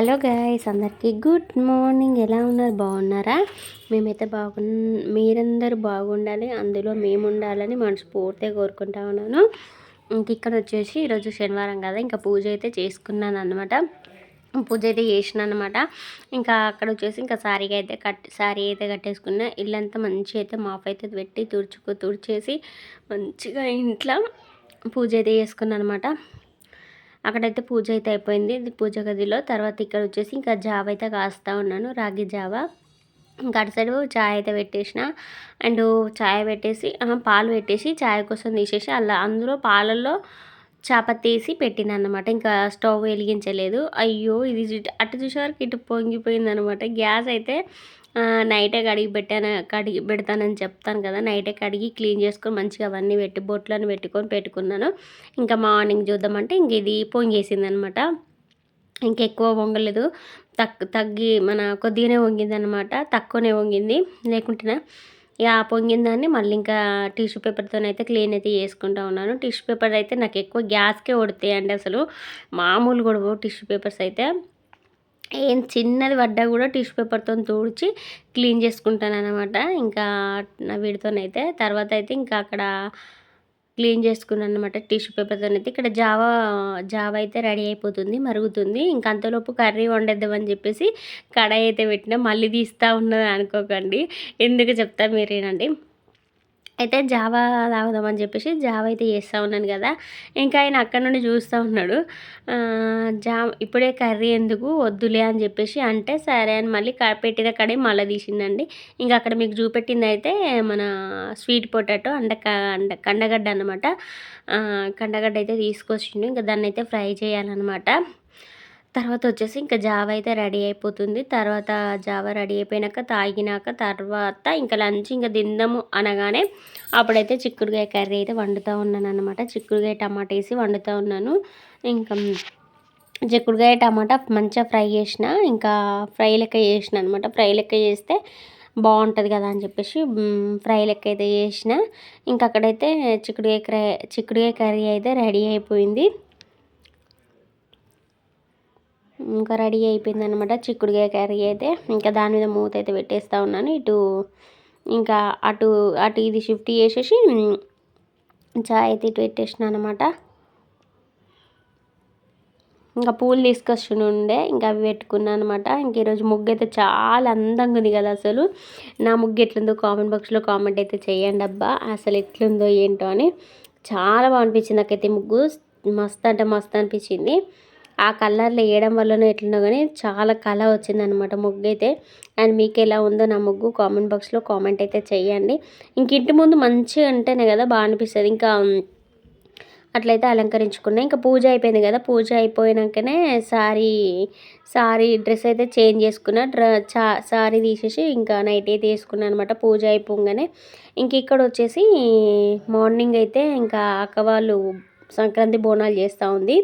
Hello guys అందరికీ good morning. ఎలా ఉన్నారు? బాగున్నారా? మేమైతే బాగు మీరందరూ బాగుండాలి అందులో మేము ఉండాలని మనస్ఫూర్తిగా కోరుకుంటా ఉన్నాను. ఇంక ఇక్కడ వచ్చేసి ఈరోజు శనివారం కదా ఇంకా పూజ అయితే చేసుకున్నాను అనమాట పూజ అయితే చేసిన అనమాట ఇంకా అక్కడ వచ్చేసి ఇంకా శారీగా అయితే కట్ శారీ అయితే కట్టేసుకున్నా. ఇల్లంతా మంచిగా అయితే మాఫ్ అయితే పెట్టి తుడుచుకు తుడిచేసి మంచిగా ఇంట్లో పూజ అయితే చేసుకున్నాను అనమాట అక్కడైతే పూజ అయితే అయిపోయింది. పూజ గదిలో. తర్వాత ఇక్కడ వచ్చేసి ఇంకా జావ అయితే కాస్తూ ఉన్నాను రాగి జావ. ఇంకా అటు సైడ్ చాయ్ అయితే పెట్టేసిన. అండ్ చాయ్ పెట్టేసి పాలు పెట్టేసి చాయ్ కోసం తీసేసి అలా అందులో పాలల్లో చేప తీసి పెట్టిన అనమాట ఇంకా స్టవ్ వెలిగించలేదు. అయ్యో ఇది అటు చూసేవారికి ఇటు పొంగిపోయింది అనమాట గ్యాస్ అయితే నైటే కడిగి పెట్టాను కడిగి పెడతానని చెప్తాను కదా. నైటే కడిగి క్లీన్ చేసుకొని మంచిగా అవన్నీ పెట్టి బొట్లను పెట్టుకొని పెట్టుకున్నాను. ఇంకా మార్నింగ్ చూద్దామంటే ఇంక ఇది పొంగేసింది అనమాట ఇంకెక్కువ వంగలేదు తగ్గి మన కొద్దిగానే వంగింది అనమాట తక్కువనే వంగింది లేకుంటేనే ఇక ఆ పొంగిన దాన్ని మళ్ళీ ఇంకా టిష్యూ పేపర్తో అయితే క్లీన్ అయితే చేసుకుంటా ఉన్నాను. టిష్యూ పేపర్ అయితే నాకు ఎక్కువ గ్యాస్కే అండి అసలు. మామూలు కూడా టిష్యూ పేపర్స్ అయితే. ఏం చిన్నది పడ్డా కూడా టిష్యూ పేపర్తో తుడిచి క్లీన్ చేసుకుంటాను అనమాట ఇంకా నా వీడితోనైతే తర్వాత అయితే ఇంకా అక్కడ క్లీన్ చేసుకున్నాను అనమాట టిష్యూ పేపర్తో అయితే ఇక్కడ జావా జావా అయితే రెడీ అయిపోతుంది మరుగుతుంది. ఇంకా అంతలోపు కర్రీ వండేద్దామని చెప్పేసి కడాయి అయితే పెట్టినా మళ్ళీ తీస్తూ ఉన్నది అనుకోకండి. ఎందుకు చెప్తా మీరేనండి? అయితే జావా తాగుదామని చెప్పేసి జావ అయితే చేస్తూ ఉన్నాను కదా. ఇంకా ఆయన అక్కడ నుండి చూస్తూ ఉన్నాడు. జా ఇప్పుడే కర్రీ ఎందుకు వద్దులే అని చెప్పేసి అంటే సరే అని మళ్ళీ పెట్టిన కడే మళ్ళీ తీసిందండి. ఇంకా అక్కడ మీకు చూపెట్టింది అయితే మన స్వీట్ పొటాటో అండ అండ కండగడ్డ అనమాట కండగడ్డ అయితే తీసుకొచ్చిండు. ఇంకా దాన్ని అయితే ఫ్రై చేయాలన్నమాట. తర్వాత వచ్చేసి ఇంకా జావ అయితే రెడీ అయిపోతుంది. తర్వాత జావ రెడీ అయిపోయినాక తాగినాక తర్వాత ఇంకా లంచ్ ఇంకా తిందాము అనగానే అప్పుడైతే చిక్కుడుగాయ కర్రీ అయితే వండుతూ ఉన్నాను అనమాట చిక్కుడుగాయ టమాటా వేసి వండుతూ ఉన్నాను. ఇంకా చిక్కుడుగాయ టమాటా మంచిగా ఫ్రై చేసిన ఇంకా ఫ్రై లెక్క చేసిన అనమాట. ఫ్రై లెక్క చేస్తే బాగుంటుంది కదా అని చెప్పేసి ఫ్రై లెక్క అయితే చేసిన. ఇంకా అక్కడైతే చిక్కుడుగాయ క్రై చిక్కుడుగాయ కర్రీ అయితే రెడీ అయిపోయింది. ఇంకా రెడీ అయిపోయింది అనమాట చిక్కుడుకాయ కర్రీ అయితే. ఇంకా దాని మీద మూత అయితే పెట్టేస్తూ ఉన్నాను. ఇటు ఇంకా అటు అటు ఇది షిఫ్ట్ చేసేసి చాయ్ అయితే ఇటు పెట్టేసిన అనమాట ఇంకా పూలు తీసుకొచ్చి ఉండే ఇంకా అవి పెట్టుకున్నాను అనమాట ఇంక ఈరోజు ముగ్గు అయితే చాలా అందంగా ఉంది కదా అసలు. నా ముగ్గు ఎట్లుందో కామెంట్ బాక్స్లో కామెంట్ అయితే చేయండి అబ్బా. అసలు ఎట్లుందో ఏంటో అని. చాలా బాగా అనిపించింది నాకైతే ముగ్గు. మస్తు అంటే మస్తు అనిపించింది. ఆ కలర్లు వేయడం వల్లనో ఎట్లనో కానీ చాలా కళ వచ్చిందనమాట ముగ్గు అయితే అండ్ మీకు ఎలా ఉందో నా ముగ్గు కామెంట్ బాక్స్లో కామెంట్ అయితే చేయండి ఇంక ఇంటి ముందు మంచిగా ఉంటేనే కదా బాగా అనిపిస్తుంది. ఇంకా అట్లయితే అలంకరించుకున్నా. ఇంకా పూజ అయిపోయింది కదా పూజ అయిపోయినాకనే సారీ సారీ డ్రెస్ అయితే చేంజ్ చేసుకున్నా. డ్ర చా సారీ తీసేసి ఇంకా నైట్ అయితే వేసుకున్నాను అనమాట పూజ అయిపోగానే. ఇంక ఇక్కడ వచ్చేసి మార్నింగ్ అయితే ఇంకా అక్క వాళ్ళు సంక్రాంతి బోనాలు చేస్తూ ఉంది.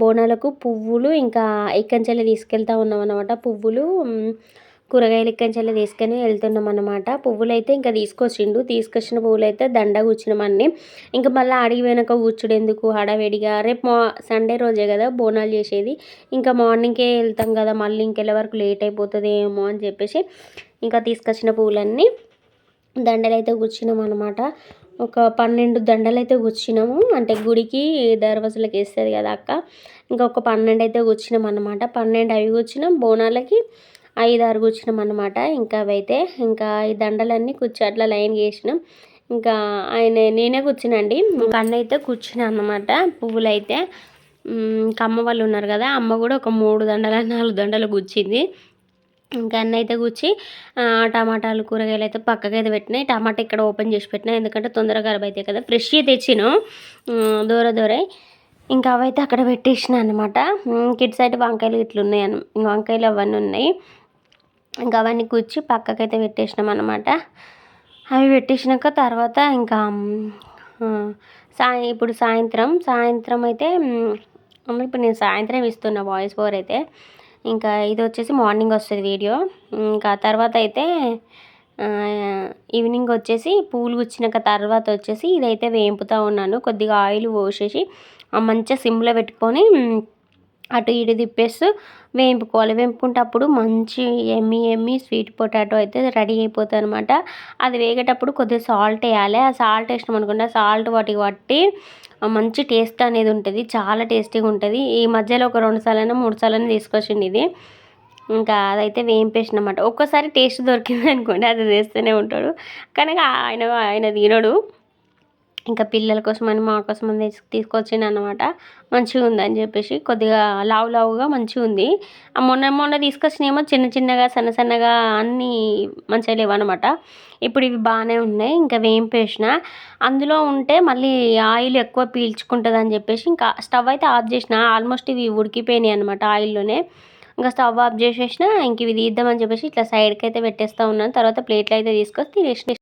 బోనాలకు పువ్వులు ఇంకా ఎక్కంచెల్లి తీసుకెళ్తా ఉన్నాం అనమాట పువ్వులు కూరగాయలు ఎక్కంచెల్లి తీసుకొని వెళ్తున్నాం అనమాట పువ్వులు అయితే ఇంకా తీసుకొచ్చిండు. తీసుకొచ్చిన పువ్వులు అయితే దండ కూర్చున్నామన్నీ ఇంకా మళ్ళీ అడిగి వెనక కూర్చుడు ఎందుకు? హడావిడిగా. రేపు మా సండే రోజే కదా బోనాలు చేసేది. ఇంకా మార్నింగ్కే వెళ్తాం కదా. మళ్ళీ ఇంకెళ్ళ వరకు లేట్ అయిపోతుందేమో అని చెప్పేసి ఇంకా తీసుకొచ్చిన పువ్వులన్నీ దండలు అయితే కూర్చున్నాం అనమాట ఒక పన్నెండు దండలు అయితే గుచ్చినాము. అంటే గుడికి దర్వాజలకు వేస్తుంది కదా అక్క. ఇంకా ఒక పన్నెండు అయితే గుచ్చినాం అనమాట పన్నెండు అవి గుచ్చినాం. బోనాలకి ఐదు ఆరు కూర్చున్నాం అనమాట ఇంకా అవైతే ఇంకా ఈ దండలన్నీ కూర్చో అట్లా లైన్ చేసినాం. ఇంకా ఆయన నేనే కూర్చునండి కన్ను అయితే కూర్చున్నా అనమాట పువ్వులు అయితే ఇంకా అమ్మ వాళ్ళు ఉన్నారు కదా అమ్మ కూడా ఒక మూడు దండలు నాలుగు దండలు గుచ్చింది. ఇంకా అన్న అయితే కూర్చి టమాటాలు కూరగాయలు అయితే పక్కకి అయితే పెట్టినాయి. టమాటా ఇక్కడ ఓపెన్ చేసి పెట్టినా ఎందుకంటే తొందరగా ఖరాబ్ అవుతాయి కదా. ఫ్రెష్ తెచ్చిను. దూర దూరే. ఇంకా అవైతే అక్కడ పెట్టేసిన అనమాట కిడ్స్ అయితే వంకాయలు ఇట్లా ఉన్నాయి వంకాయలు అవన్నీ ఉన్నాయి. ఇంకా అవన్నీ కూర్చి పక్కకైతే పెట్టేసినాం అనమాట అవి పెట్టేసినాక తర్వాత ఇంకా సాయ ఇప్పుడు సాయంత్రం సాయంత్రం అయితే ఇప్పుడు నేను సాయంత్రం ఇస్తున్నా వాయిస్ ఓవర్ అయితే. ఇంకా ఇది వచ్చేసి మార్నింగ్ వస్తుంది వీడియో. ఇంకా తర్వాత అయితే ఈవినింగ్ వచ్చేసి పూలు గుచ్చినాక తర్వాత వచ్చేసి ఇదైతే వేంపుతూ ఉన్నాను. కొద్దిగా ఆయిల్ పోసేసి మంచిగా సిమ్లో పెట్టుకొని అటు ఇటు తిప్పేస్తూ వేయింపుకోవాలి. వేయింపుకుంటప్పుడు మంచి ఎమ్మి ఎమ్మి స్వీట్ పొటాటో అయితే రెడీ అయిపోతుంది అనమాట అది వేగేటప్పుడు కొద్దిగా సాల్ట్ వేయాలి. ఆ సాల్ట్ వేసినాం అనుకోండి ఆ సాల్ట్ వాటికి పట్టి మంచి టేస్ట్ అనేది ఉంటుంది. చాలా టేస్టీగా ఉంటుంది. ఈ మధ్యలో ఒక రెండు సార్లు మూడు సార్లు తీసుకొచ్చింది ఇది. ఇంకా అదైతే వేయింపేసిన అనమాట ఒక్కసారి టేస్ట్ దొరికింది అనుకోండి అది వేస్తూనే ఉంటాడు. కానీ ఆయన ఆయన తినడు. ఇంకా పిల్లల కోసం అని మా కోసం అని తీసుకొచ్చిండు అనమాట మంచిగా ఉందని చెప్పేసి కొద్దిగా లావు లావుగా మంచిగా ఉంది. మొన్న మొన్న తీసుకొచ్చినేమో చిన్న చిన్నగా సన్న సన్నగా అన్నీ మంచిగా లేవన్నమాట ఇప్పుడు ఇవి బాగానే ఉన్నాయి. ఇంకా వేయింపేసిన అందులో ఉంటే మళ్ళీ ఆయిల్ ఎక్కువ పీల్చుకుంటుంది అని చెప్పేసి ఇంకా స్టవ్ అయితే ఆఫ్ చేసిన. ఆల్మోస్ట్ ఇవి ఉడికిపోయినాయి అనమాట ఆయిల్లోనే. ఇంకా స్టవ్ ఆఫ్ చేసేసిన. ఇంక ఇవి తీద్దామని చెప్పేసి ఇట్లా సైడ్కి అయితే పెట్టేస్తూ ఉన్నాను. తర్వాత ప్లేట్లు అయితే తీసుకొచ్చి